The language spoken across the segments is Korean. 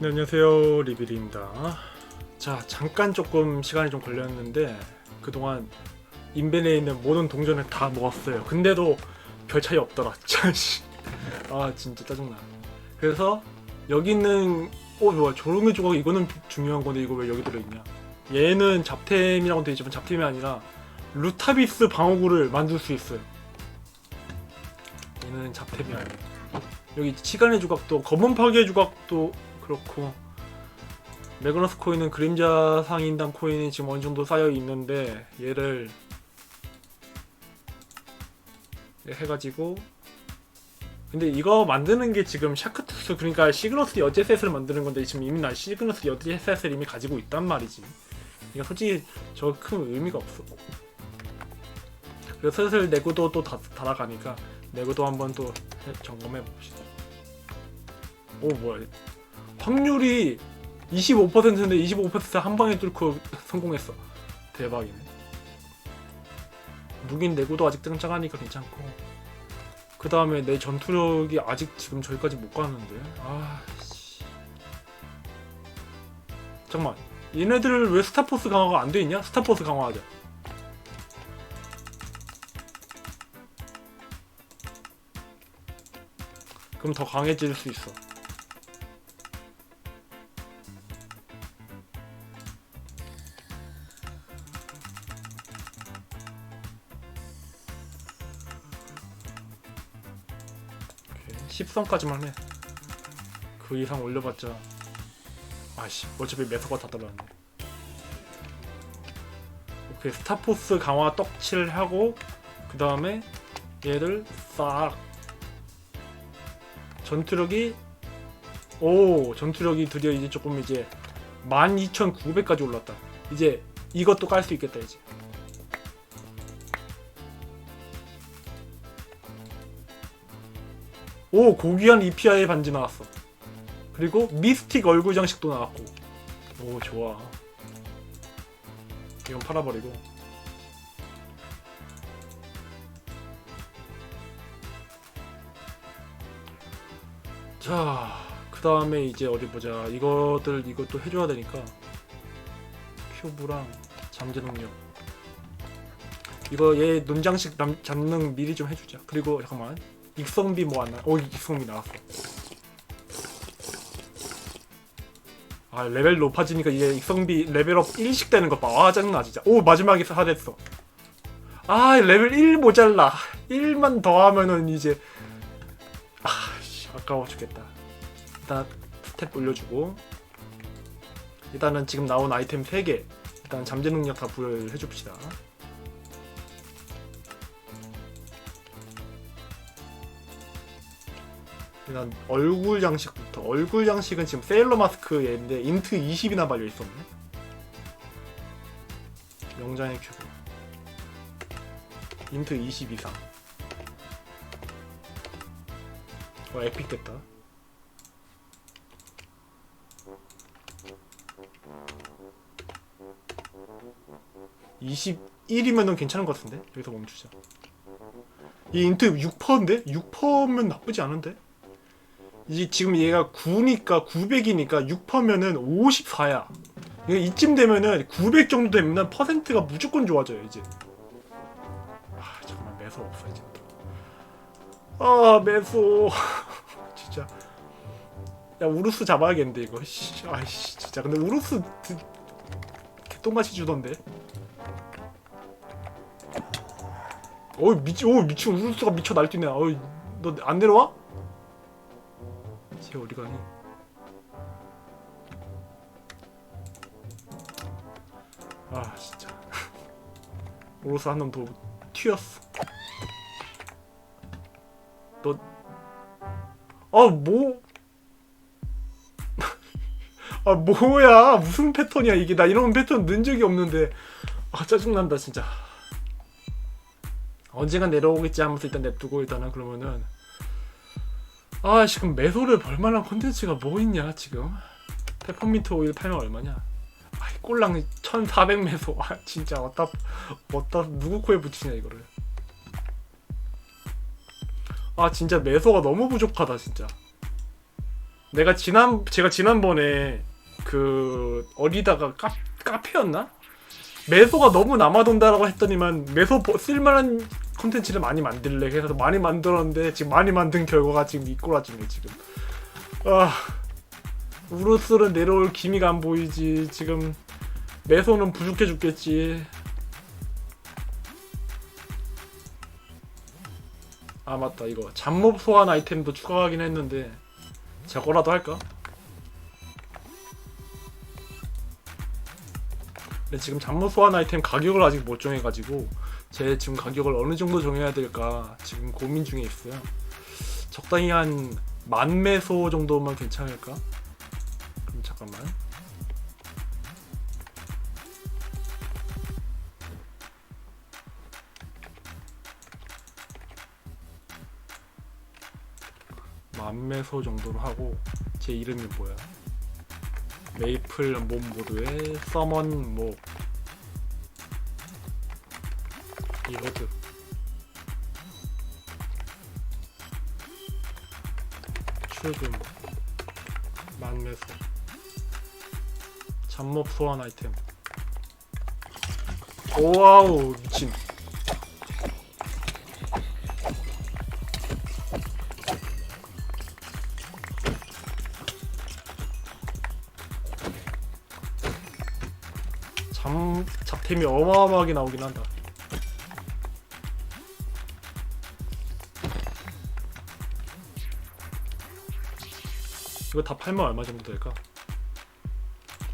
네, 안녕하세요. 리빌입니다. 자 잠깐 조금 시간이 좀 걸렸는데 그동안 인벤에 있는 모든 동전을 다 모았어요. 근데도 별 차이 없더라. 아 진짜 짜증나. 그래서 여기 있는 어 뭐야 조롱의 조각 이거는 중요한 건데 이거 왜 여기 들어있냐. 얘는 잡템이라고 되어 있지만 잡템이 아니라 루타비스 방어구를 만들 수 있어요. 얘는 잡템이 아니에요. 여기 시간의 조각도 검은 파괴 조각도 그렇고. 매그너스 코인은 그림자 상인당 코인이 지금 어느 정도 쌓여 있는데 얘를 해가지고. 근데 이거 만드는 게 지금 샤크투스 그러니까 시그너스 여제 셋을 만드는 건데 지금 이미 나 시그너스 여제 셋을 이미 가지고 있단 말이지. 이거 솔직히 저 큰 의미가 없어. 그래서 슬슬 내구도 또 다, 달아가니까 내구도 한번 또 해- 점검해 봅시다. 오 뭐야 확률이 25%인데 25%한 방에 뚫고 성공했어. 대박이네. 무긴 내구도 아직 짱짱하니까 괜찮고. 그 다음에 내 전투력이 아직 지금 저기까지 못 가는데. 아, 씨. 잠깐만. 얘네들 왜 스타포스 강화가 안 돼 있냐? 스타포스 강화하자. 그럼 더 강해질 수 있어. 오케이, 10성까지만 해. 그 이상 올려봤자 아씨 어차피 매서가 다 떨어졌네. 오케이 스타포스 강화 떡칠을 하고 그 다음에 얘를 싹 전투력이 오 전투력이 드디어 이제 조금 이제 12,900까지 올랐다. 이제 이것도 깔 수 있겠다 이제. 오 고귀한 이피아의 반지 나왔어. 그리고 미스틱 얼굴 장식도 나왔고. 오 좋아. 이건 팔아버리고. 자, 그 다음에 이제 어디 보자. 이것들 이것도 해줘야 되니까 큐브랑 잠재 능력. 이거 얘 눈장식 남, 잡는 미리 좀 해주자. 그리고 잠깐만. 익성비 뭐 안 나? 오 익성비 나왔어. 아 레벨 높아지니까 이제 익성비 레벨업 1씩 되는 것 봐. 아 짜증나 진짜. 오 마지막에 사됐어. 아 레벨 1 모자라. 1만 더 하면은 이제 아 씨 아까워 죽겠다. 일단 스텝 올려주고 일단은 지금 나온 아이템 3개 일단 잠재 능력 다 부여를 해줍시다. 일단 얼굴 장식부터. 얼굴 장식은 지금 세일러 마스크 얘인데 인트 20이나 발려 있었네. 명장의 큐브 인트 20 이상. 어 에픽 됐다. (21이면은) 괜찮은 것 같은데? 여기서 멈추자. 이 인트 6%인데? 6%면 나쁘지 않은데 이 지금 얘가 9니까 900이니까 6%면은 54야. 이쯤 되면은 900 정도 되면 퍼센트가 무조건 좋아져요 이제. 아 잠깐만 매소 없어 이제. 아 매소 진짜. 야 우루스 잡아야겠는데 이거. 씨, 아이씨 진짜 근데 우루스 드- 개똥같이 주던데. 어이 미치 오 미친 우루스가 미쳐 날뛰네. 어이 너 안 내려와? 쟤 어디 가니? 아 진짜 오로스 한 놈 더 튀었어 너 아, 뭐? 아, 뭐야? 무슨 패턴이야, 이게? 나 이런 패턴 넣은 적이 없는데. 아, 짜증난다, 진짜. 언젠간 내려오겠지 하면서 일단 냅두고, 일단은 그러면은. 아 지금 매소를 벌만한 콘텐츠가 뭐 있냐 지금? 페퍼민트 오일 팔면 얼마냐? 아이 꼴랑 1400 매소. 아 진짜 어따 어따 누구 코에 붙이냐 이거를. 아 진짜 매소가 너무 부족하다 진짜. 내가 지난 제가 지난번에 그 어디다가 카, 카페였나? 매소가 너무 남아돈다라고 했더니만 매소 버- 쓸만한 콘텐츠를 많이 만들래. 해서 많이 만들었는데 지금 많이 만든 결과가 지금 이 꼬라지네 지금. 아 우르스는 내려올 기미가 안 보이지. 지금 매소는 부족해 죽겠지. 아 맞다. 이거 잡몹 소환 아이템도 추가하긴 했는데 저거라도 할까? 근데 지금 잡몹 소환 아이템 가격을 아직 못 정해가지고 제 지금 가격을 어느 정도 정해야 될까 지금 고민 중에 있어요. 적당히 한 만매소 정도면 괜찮을까? 그럼 잠깐만. 만매소 정도로 하고 제 이름이 뭐야? 메이플 몬 모드의 서먼 모 이거드. 출금. 만매소 잡몹 소환 아이템. 오와우 미친 잠 잡템이 어마어마하게 나오긴 한다. 이거 다 팔면 얼마 정도 될까?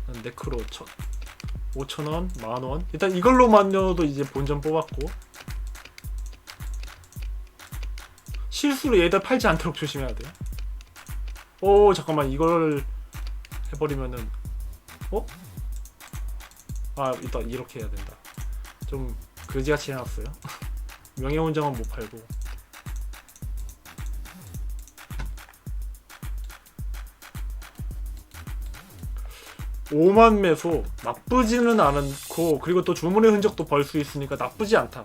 난 네크로 5천 5천 원, 만 원. 일단 이걸로만요도 이제 본전 뽑았고 실수로 얘들 팔지 않도록 조심해야 돼. 오 잠깐만 이걸 해버리면은 어? 아 일단 이렇게 해야 된다. 좀 그지같이 해놨어요. 명예훈장은 못 팔고. 오만 매소 나쁘지는 않고 그리고 또 주문의 흔적도 벌 수 있으니까 나쁘지 않다.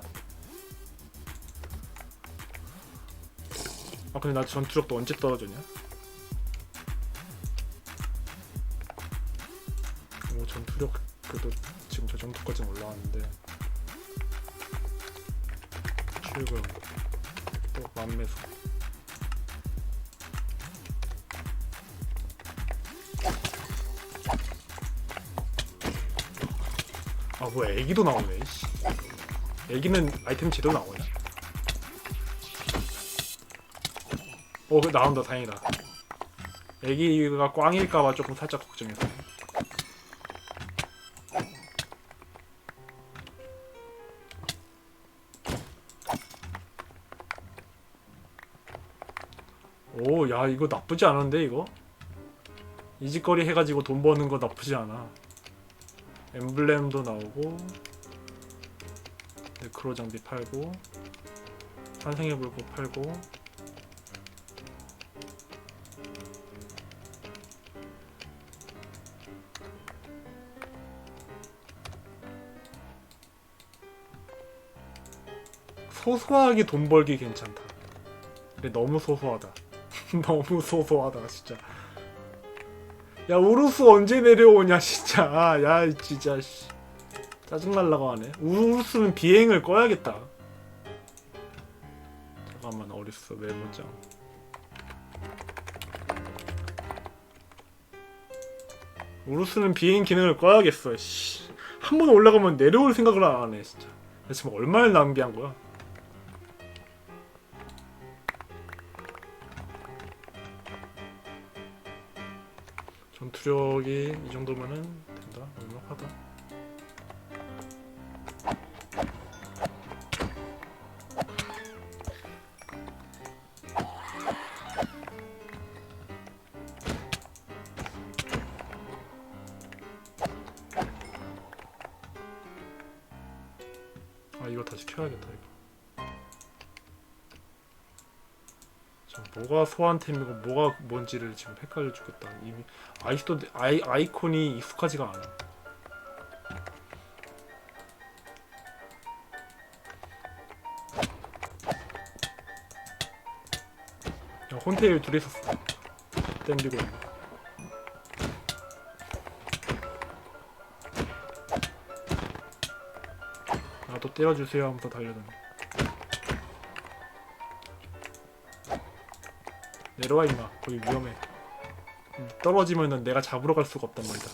아 근데 나 전투력도 언제 떨어졌냐? 오 전투력 그래도 지금 저 정도까지 올라왔는데 출금 또 만매수. 아뭐 애기도 나오네 씨. 애기는 아이템 제대로 나오냐? 오그 나온다 다행이다. 애기가 꽝일까봐 조금 살짝 걱정했어 야, 이거 나쁘지 않은데, 이거? 이직거리 해가지고 돈 버는 거 나쁘지 않아. 엠블렘도 나오고, 네크로 장비 팔고, 환생의 불꽃 팔고, 소소하게 돈 벌기 괜찮다. 근데 너무 소소하다. 너무 소소하다 진짜. 야 우루스 언제 내려오냐 진짜. 아, 야 진짜 씨. 짜증날라고 하네. 우루스는 비행을 꺼야겠다. 잠깐만 어딨어 메모장. 우루스는 비행 기능을 꺼야겠어 씨. 한 번 올라가면 내려올 생각을 안 하네 진짜. 나 지금 얼마를 낭비한 거야 전투력이 이 정도면은 된다. 넉넉하다. 아 이거 다시 켜야겠다 뭐가 소환템이고 뭐가 뭔지를 지금 헷갈려 죽겠다. 이미 아이스도 아이 아이콘이 익숙하지가 않아. 야, 혼테일 둘이 있었어. 땡기고 있네. 아또 때려주세요 하면서 달려드네 내려와 임마. 거기 위험해. 음, 떨어지면은 내가 잡으러 갈 수가 없단 말이다.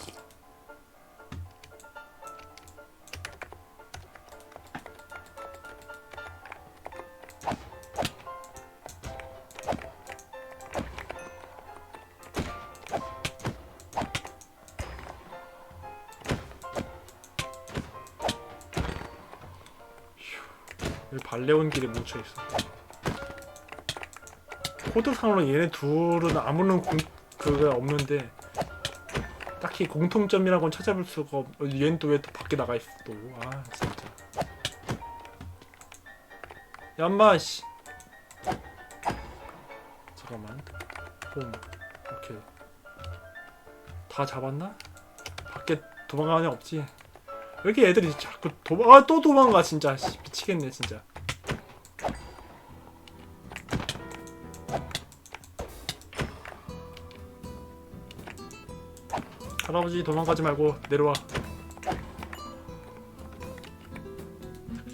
발레온 길에 뭉쳐있어 코드상으로 얘네 둘은 아무런 공, 그가 없는데 딱히 공통점이라고는 찾아볼 수가 없 얘는 또왜 또 밖에 나가 있어 또 아 진짜. 얌마 씨. 잠깐만. 홈 오케이. 다 잡았나? 밖에 도망가는 애 없지? 왜 이렇게 애들이 자꾸 도망 아또 도망가 진짜. 씨, 미치겠네 진짜 할아버지 도망가지 말고 내려와.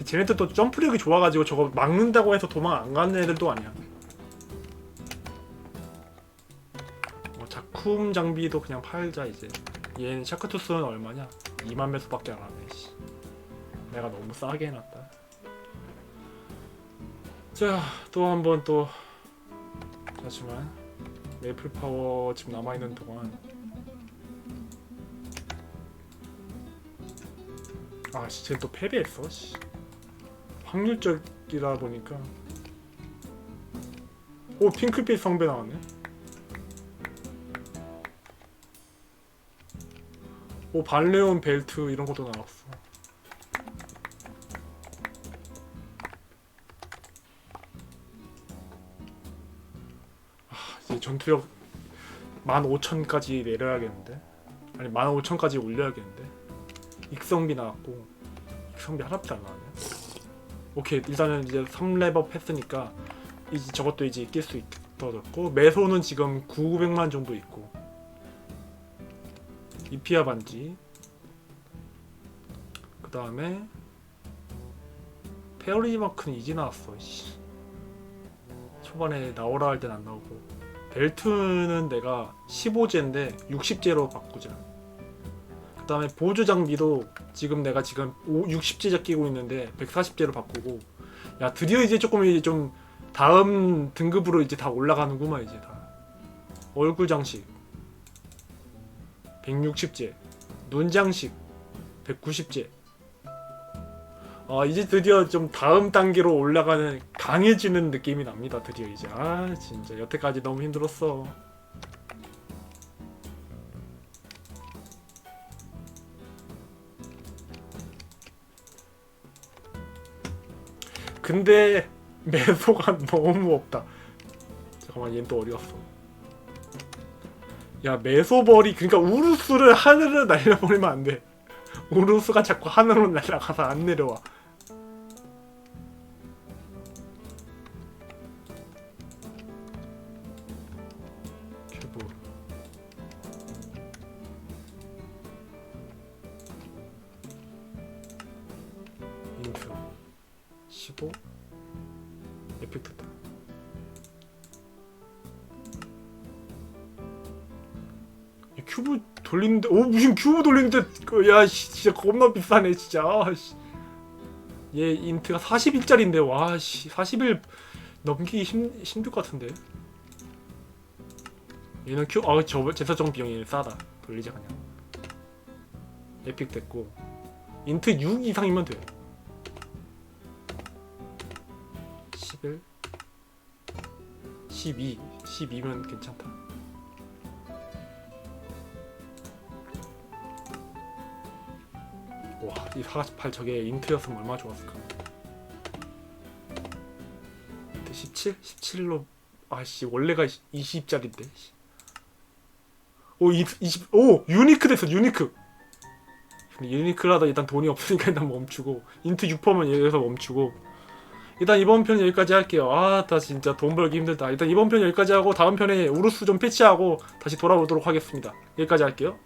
쟤네들 또 점프력이 좋아가지고 저거 막는다고 해서 도망 안 가는 애들도 아니야. 어, 작품 장비도 그냥 팔자 이제. 얘는 샤크투스는 얼마냐? 2만 배수밖에 안 하네 씨. 내가 너무 싸게 해놨다. 자또 한 번 또. 잠시만 메이플 파워 지금 남아있는 동안 아, 씨, 쟤또 패배했어. 씨. 확률적이라 보니까. 오, 핑크빛 성배 나왔네. 오, 발레온 벨트 이런 것도 나왔어. 아, 이제 전투력 15,000까지 내려야겠는데. 아니, 15,000까지 올려야겠는데. 익성비 나왔고 익성비 하나밖에 안 나왔네. 오케이 일단은 이제 3레벨 했으니까 이제 저것도 이제 낄 수 있어졌고 매소는 지금 900만 정도 있고 이피아 반지. 그 다음에 페어리 마크는 이제 나왔어 씨. 초반에 나오라 할 땐 안 나오고. 벨트는 내가 15제인데 60제로 바꾸자 그 다음에 보조 장비도 지금 내가 지금 60제자 끼고 있는데 140제로 바꾸고. 야 드디어 이제 조금 이제 좀 다음 등급으로 이제 다 올라가는구만 이제 다. 얼굴 장식. 160제. 눈 장식. 190제. 아 이제 드디어 좀 다음 단계로 올라가는 강해지는 느낌이 납니다 드디어 이제. 아 진짜. 여태까지 너무 힘들었어 근데 매소가 너무 없다. 잠깐만 얘는 또 어디 갔어? 야 매소벌이 그러니까 우루스를 하늘을 날려버리면 안 돼. 우루스가 자꾸 하늘로 날아가서 안 내려와. 15 에펙트다. 이 큐브 돌리는데 오 무슨 큐브 돌리는데 그, 야 씨, 진짜 겁나 비싸네 진짜. 아, 씨. 얘 인트가 41짜리인데 와씨. 40일 넘기기 힘, 힘들 것 같은데. 얘는 큐.. 아저 제사정 비용이 싸다. 돌리자 그냥. 에픽 됐고. 인트 6 이상이면 돼 11 12 12면 괜찮다. 와이 48 저게 인트였으면 얼마나 좋았을까. 인트 17? 17로 아씨 원래가 20짜리인데? 오 20, 오 유니크 됐어 유니크! 근데 유니크라다 일단 돈이 없으니까 일단 멈추고 인트 6%면 여기서 멈추고 일단 이번 편 여기까지 할게요. 아, 나 진짜 돈 벌기 힘들다. 일단 이번 편 여기까지 하고 다음 편에 우루스 좀 패치하고 다시 돌아오도록 하겠습니다. 여기까지 할게요.